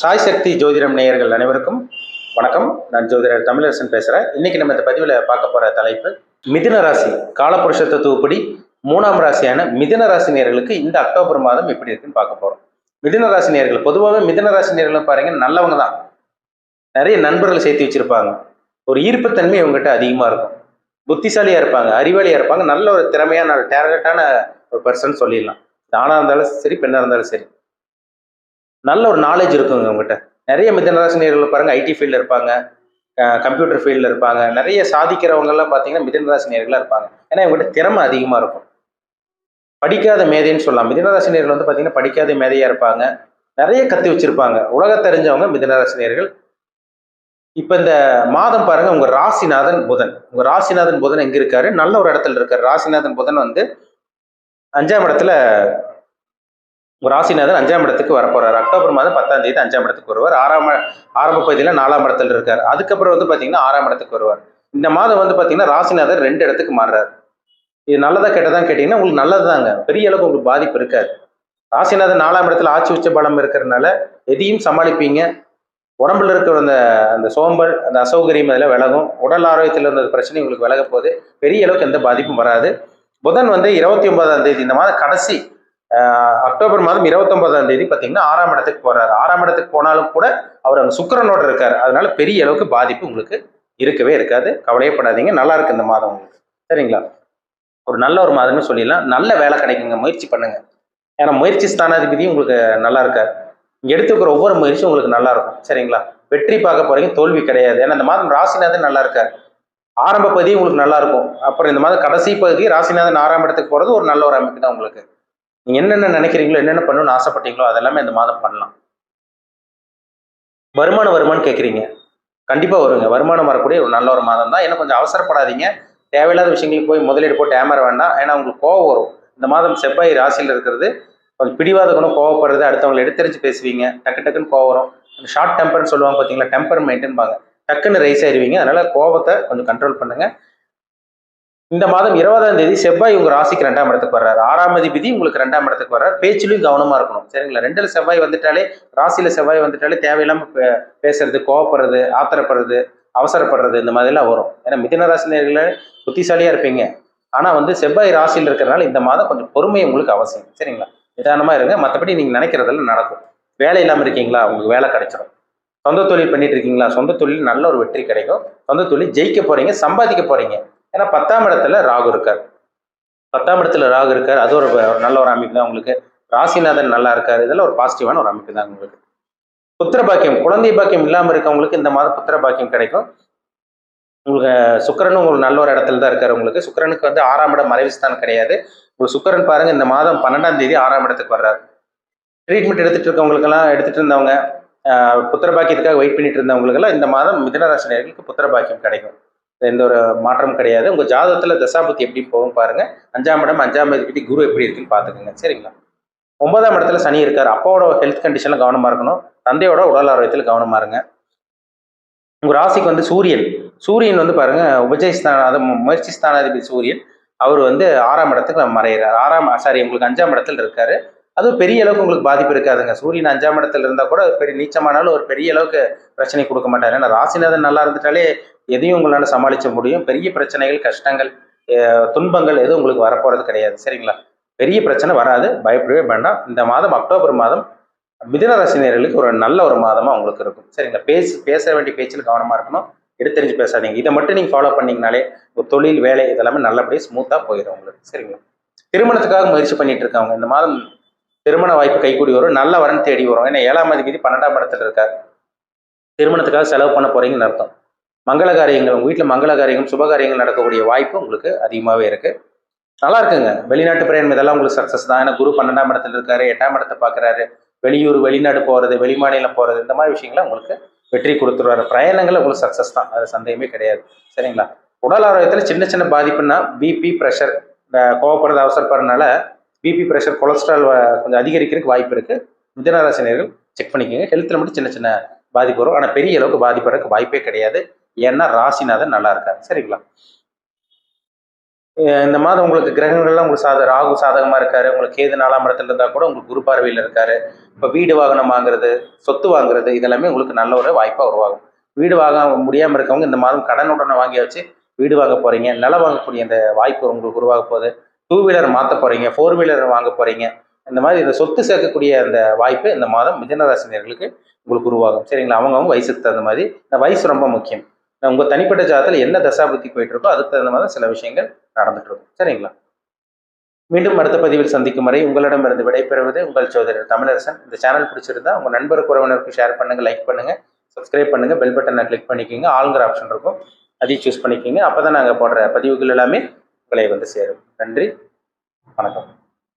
சாய் சக்தி ஜோதிடம் நேயர்கள் அனைவருக்கும் வணக்கம். நான் ஜோதிடர் தமிழரசன் பேசுகிறேன் இன்னைக்கு நம்ம இந்த பதிவில் பார்க்க போகிற தலைப்பு மிதுன ராசி காலப்புருஷ தத்துவப்படி மூணாம் ராசியான மிதுன ராசி நேர்களுக்கு இந்த அக்டோபர் மாதம் எப்படி இருக்குன்னு பார்க்க போகிறோம் மிதுன ராசி நேர்கள் பொதுவாகவே மிதுன ராசி நேர்களும் பாருங்க நல்லவங்க தான் நிறைய நண்பர்களை சேர்த்து வச்சிருப்பாங்க. ஒரு ஈர்ப்புத்தன்மை இவங்ககிட்ட அதிகமாக இருக்கும். புத்திசாலியாக இருப்பாங்க அறிவாளியாக இருப்பாங்க நல்ல ஒரு திறமையான டேலண்டான ஒரு பர்சன் சொல்லிடலாம். ஆணாக இருந்தாலும் சரி பெண்ணாக இருந்தாலும் சரி. நல்ல ஒரு நாலேஜ் இருக்குங்க அவங்ககிட்ட நிறைய மிதனராசினியர்கள் பாருங்க ஐடி ஃபீல்டில் இருப்பாங்க. கம்ப்யூட்டர் ஃபீல்டில் இருப்பாங்க. நிறைய சாதிக்கிறவங்கெல்லாம் பார்த்தீங்கன்னா மிதனராசினியர்களாக இருப்பாங்க. ஏன்னா இவங்ககிட்ட திறமை அதிகமாக இருக்கும். படிக்காத மேதைன்னு சொல்லலாம். மிதனராசினியர்கள் வந்து பார்த்தீங்கன்னா படிக்காத மேதையாக இருப்பாங்க. நிறைய கற்று வச்சுருப்பாங்க. உலக தெரிஞ்சவங்க மிதனராசினியர்கள் இப்போ இந்த மாதம் பாருங்க உங்கள் ராசிநாதன் புதன். உங்கள் ராசிநாதன் புதன் எங்கே இருக்காரு? நல்ல ஒரு இடத்துல இருக்கார். ராசிநாதன் புதன் வந்து அஞ்சாம் இடத்துல உங்க ராசிநாதன் அஞ்சாம் இடத்துக்கு வரப்போறார். அக்டோபர் மாதம் பத்தாம் தேதி அஞ்சாம் இடத்துக்கு வருவார். ஆறாம் ஆரம்ப பகுதியில் நாலாம் இடத்துல இருக்கார். அதுக்கப்புறம் வந்து பார்த்தீங்கன்னா ஆறாம் இடத்துக்கு வருவார். இந்த மாதம் வந்து பார்த்தீங்கன்னா ராசிநாதர் ரெண்டு இடத்துக்கு மாறுறாரு. இது நல்லதாக கெட்டதான் கேட்டிங்கன்னா உங்களுக்கு நல்லது தாங்க பெரிய அளவுக்கு உங்களுக்கு பாதிப்பு இருக்காது. ராசிநாதன் நாலாம் இடத்துல ஆட்சி உச்ச பலம் இருக்கிறதுனால எதையும் சமாளிப்பீங்க. உடம்புல இருக்கிற அந்த அந்த சோம்பல் அந்த அசௌகரியம் அதில் விலகும். உடல் ஆரோக்கியத்தில் இருந்த பிரச்சனை உங்களுக்கு விலக போது பெரிய அளவுக்கு எந்த பாதிப்பும் வராது. புதன் வந்து இருபத்தி ஒன்பதாம் தேதி. இந்த மாதம் கடைசி அக்டோபர் மாதம் இருபத்தொன்பதாம் தேதி பார்த்தீங்கன்னா ஆறாம் இடத்துக்கு போறாரு. ஆறாம் இடத்துக்கு போனாலும் கூட அவர் அங்கே சுக்கிரனோட இருக்காரு. அதனால பெரிய அளவுக்கு பாதிப்பு உங்களுக்கு இருக்கவே இருக்காது. கவலையப்படாதீங்க. நல்லா இருக்கு இந்த மாதம் உங்களுக்கு. சரிங்களா? ஒரு நல்ல ஒரு மாதம்னு சொல்லிடலாம். நல்ல வேலை கிடைக்குங்க. முயற்சி பண்ணுங்க. ஏன்னா முயற்சி ஸ்தானாதிபதி உங்களுக்கு நல்லா இருக்காரு. இங்க எடுத்துக்கிற ஒவ்வொரு முயற்சியும் உங்களுக்கு நல்லா இருக்கும். சரிங்களா? வெற்றி பார்க்க போறீங்க. தோல்வி கிடையாது. ஏன்னா இந்த மாதம் ராசிநாதன் நல்லா இருக்காரு. ஆரம்ப பகுதி உங்களுக்கு நல்லா இருக்கும். அப்புறம் இந்த மாதம் கடைசி பகுதி ராசிநாதன் ஆறாம் இடத்துக்கு போறது ஒரு நல்ல ஒரு அமைப்பு தான் உங்களுக்கு. நீங்கள் என்னென்ன நினைக்கிறீங்களோ என்னென்ன பண்ணணும்னு ஆசைப்பட்டீங்களோ அதெல்லாமே இந்த மாதம் பண்ணலாம். வருமானம் வருமானம் கேட்குறீங்க கண்டிப்பாக வருங்க. வருமானம் வரக்கூடிய ஒரு நல்ல ஒரு மாதம் தான். ஏன்னா கொஞ்சம் அவசரப்படாதீங்க. தேவையில்லாத விஷயங்களுக்கு போய் முதலீடு போட்டு ஏமாற வேண்டாம். ஏன்னா உங்களுக்கு கோவம் வரும். இந்த மாதம் செவ்வாய் ராசியில் இருக்கிறது கொஞ்சம் பிடிவாத குணம் கோவப்படுறது அடுத்தவங்களை எடுத்தறிஞ்சு பேசுவீங்க. டக்கு டக்குன்னு கோவம் வரும். ஷார்ட் டெம்பர்னு சொல்லுவாங்க பார்த்தீங்களா டெம்பர் மெயின்டைன்பாங்க டக்குன்னு ரைஸ் ஆயிடுவீங்க அதனால கோபத்தை கொஞ்சம் கண்ட்ரோல் பண்ணுங்கள் இந்த மாதம் இருபதாம் தேதி செவ்வாய் உங்க ராசிக்கு ரெண்டாம் இடத்துக்கு வர்றாரு. ஆறாம் அதிபதி உங்களுக்கு ரெண்டாம் இடத்துக்கு வர்றாரு. பேச்சிலையும் கவனமா இருக்கணும். சரிங்களா? ரெண்டுல செவ்வாய் வந்துட்டாலே ராசியில செவ்வாய் வந்துட்டாலே தேவையில்லாம பேசுறது கோவப்படுறது ஆத்திரப்படுறது அவசரப்படுறது இந்த மாதிரிலாம் வரும். ஏன்னா மிதுன ராசினியர்கள புத்திசாலியா இருப்பீங்க. ஆனா வந்து செவ்வாய் ராசியில் இருக்கிறனால இந்த மாதம் கொஞ்சம் பொறுமை உங்களுக்கு அவசியம். சரிங்களா? நிதானமா இருங்க. மற்றபடி நீங்க நினைக்கிறதெல்லாம் நடக்கும். வேலை இல்லாம இருக்கீங்களா? உங்களுக்கு வேலை கிடைச்சிடும் சொந்த தொழில் பண்ணிட்டு இருக்கீங்களா? சொந்த தொழில் நல்ல ஒரு வெற்றி கிடைக்கும். சொந்த தொழில் ஜெயிக்க போறீங்க சம்பாதிக்க போறீங்க. ஏன்னா பத்தாம் இடத்துல ராகு இருக்கார். பத்தாம் இடத்துல ராகு இருக்கார். அது ஒரு நல்ல ஒரு அமைப்பு தான் உங்களுக்கு. ராசிநாதன் நல்லா இருக்கார். இதெல்லாம் ஒரு பாசிட்டிவான ஒரு அமைப்பு தான் உங்களுக்கு. புத்திர பாக்கியம் குழந்தை பாக்கியம் இல்லாமல் இருக்கவங்களுக்கு இந்த மாதம் புத்திர பாக்கியம் கிடைக்கும். உங்களுக்கு சுக்கரனும் உங்களுக்கு நல்ல ஒரு இடத்துல தான் இருக்காரு உங்களுக்கு. சுக்கரனுக்கு வந்து ஆறாம் இடம் மறைவுஸ்தான் கிடையாது. உங்களுக்கு சுக்கரன் பாருங்க இந்த மாதம் பன்னெண்டாம் தேதி ஆறாம் இடத்துக்கு வர்றாரு. ட்ரீட்மெண்ட் எடுத்துட்டு இருக்கவங்களுக்கெல்லாம் எடுத்துட்டு இருந்தவங்க புத்திர பாக்கியத்துக்காக வெயிட் பண்ணிட்டு இருந்தவங்களுக்கெல்லாம் இந்த மாதம் மிதனராசினியர்களுக்கு புத்திர பாக்கியம் கிடைக்கும். எந்த ஒரு மாற்றமும் கிடையாது. உங்கள் ஜாதகத்தில் தசாபுத்தி எப்படி போகும் பாருங்கள் அஞ்சாம் இடம் அஞ்சாம் அதிபதி குரு எப்படி இருக்குன்னு பார்த்துக்கோங்க. சரிங்களா? ஒன்பதாம் இடத்துல சனி இருக்கார். அப்பாவோட ஹெல்த் கண்டிஷனில் கவனமாக இருக்கணும். தந்தையோட உடல் ஆரோக்கியத்தில் கவனமாக இருங்க. உங்கள் ராசிக்கு வந்து சூரியன். சூரியன் வந்து பாருங்க உபஜயஸ்தான அது மு- முயற்சி ஸ்தானாதிபதி சூரியன். அவர் வந்து ஆறாம் இடத்துக்கு மறையிறார். ஆறாம் சாரி உங்களுக்கு அஞ்சாம் இடத்துல இருக்காரு. அது பெரிய அளவுக்கு உங்களுக்கு பாதிப்பு இருக்காதுங்க. சூரியன் அஞ்சாம் இடத்துல இருந்தால் கூட பெரிய நீச்சமானாலும் ஒரு பெரிய அளவுக்கு பிரச்சனை கொடுக்க மாட்டார். ஏன்னா ராசிநாதன் நல்லா இருந்துட்டாலே எதையும் உங்களால் சமாளிக்க முடியும். பெரிய பிரச்சனைகள் கஷ்டங்கள் துன்பங்கள் எதுவும் உங்களுக்கு வரப்போறது கிடையாது. சரிங்களா? பெரிய பிரச்சனை வராது. பயப்படவே வேண்டாம். இந்த மாதம் அக்டோபர் மாதம் மிதுன ரசிகர்களுக்கு ஒரு நல்ல ஒரு மாதமாக உங்களுக்கு இருக்கும். சரிங்களா? பேசி பேச வேண்டிய பேச்சில் கவனமாக இருக்கணும். எடுத்தறிஞ்சு பேசாதீங்க. இதை மட்டும் நீங்கள் ஃபாலோ பண்ணீங்கனாலே ஒரு தொழில் வேலை இதெல்லாமே நல்லபடியாக ஸ்மூத்தாக போயிடும் உங்களுக்கு. சரிங்களா? திருமணத்துக்காக முயற்சி பண்ணிட்டு இருக்கவங்க இந்த மாதம் திருமண வாய்ப்பு கைகூடி வரும் நல்ல வரன் தேடி வரும் ஏன்னா ஏழாம் அதிபதி பன்னெண்டாம் இடத்துல இருக்கார். திருமணத்துக்காக செலவு பண்ண போறீங்கன்னு அர்த்தம். மங்கள காரியங்கள் உங்கள் வீட்டில் மங்கள காரியங்கள் சுப காரியங்கள் நடக்கக்கூடிய வாய்ப்பு உங்களுக்கு அதிகமாகவே இருக்குது நல்லா இருக்குங்க. வெளிநாட்டு பிரயாணம் இதெல்லாம் உங்களுக்கு சக்ஸஸ் தான். ஏன்னா குரு பன்னெண்டாம் இடத்துல இருக்காரு எட்டாம் இடத்தை பார்க்குறாரு. வெளியூர் வெளிநாடு போகிறது வெளிமாநிலம் போகிறது இந்த மாதிரி விஷயங்களை உங்களுக்கு வெற்றி கொடுத்துருவாரு. பிரயாணங்கள் உங்களுக்கு சக்ஸஸ் தான். அது சந்தேகமே கிடையாது. சரிங்களா? உடல் ஆரோக்கியத்தில் சின்ன சின்ன பாதிப்புன்னா பிபி ப்ரெஷர் இந்த கோவப்படுறது அவசரப்படுறதுனால பிபி ப்ரெஷர் கொலஸ்ட்ரால் கொஞ்சம் அதிகரிக்கிறதுக்கு வாய்ப்பு இருக்குது மிதனராசினியர்கள் செக் பண்ணிக்கோங்க. ஹெல்த்தில் மட்டும் சின்ன சின்ன பாதிப்பு வரும். ஆனால் பெரிய அளவுக்கு பாதிப்பு வரக்கு வாய்ப்பே கிடையாது. ஏன்னா ராசிநாதன் நல்லா இருக்காரு. சரிங்களா? இந்த மாதம் உங்களுக்கு கிரகங்கள்லாம் உங்களுக்கு சாத ராகு சாதகமாக இருக்காரு. உங்களுக்கு கேது நாலாம் இடத்துல இருந்தால் கூட உங்களுக்கு குரு பார்வையில் இருக்காரு. இப்போ வீடு வாகனம் வாங்குறது சொத்து வாங்குறது இதெல்லாமே உங்களுக்கு நல்ல ஒரு வாய்ப்பாக உருவாகும். வீடு வாங்க முடியாமல் இருக்கவங்க இந்த மாதம் கடன் உடனே வாங்கி வச்சு வீடு வாங்க போகிறீங்க நிலம் வாங்கக்கூடிய அந்த வாய்ப்பு உங்களுக்கு உருவாக போகுது. டூ வீலர் மாற்ற போகிறீங்க ஃபோர் வீலர் வாங்க போகிறீங்க இந்த மாதிரி இந்த சொத்து சேர்க்கக்கூடிய அந்த வாய்ப்பு இந்த மாதம் மிதனராசினியர்களுக்கு உங்களுக்கு உருவாகும். சரிங்களா? அவங்கவுங்க வயசுக்கு தகுந்த மாதிரி. இந்த வயசு ரொம்ப முக்கியம். உங்கள் தனிப்பட்ட ஜாதத்தில் என்ன தசாபுத்தி போயிட்டு இருக்கோ அதுக்கு தகுந்த மாதிரி சில விஷயங்கள் நடந்துட்டு இருக்கும் சரிங்களா? மீண்டும் அடுத்த பதிவில் சந்திக்கும் வரை உங்களிடமிருந்து விடைபெறுவது உங்கள் சோதரர் தமிழரசன். இந்த சேனல் பிடிச்சிருந்தா உங்கள் நண்பர் உறவினருக்கு ஷேர் பண்ணுங்க லைக் பண்ணுங்க சப்ஸ்கிரைப் பண்ணுங்க பெல் பட்டனை கிளிக் பண்ணிக்கோங்க ஆளுங்கிற ஆப்ஷன் இருக்கும். அதையும் சூஸ் பண்ணிக்கோங்க. அப்போ தான் நாங்கள் போடுற பதிவுகள் எல்லாமே உங்களை வந்து சேரும். நன்றி வணக்கம்.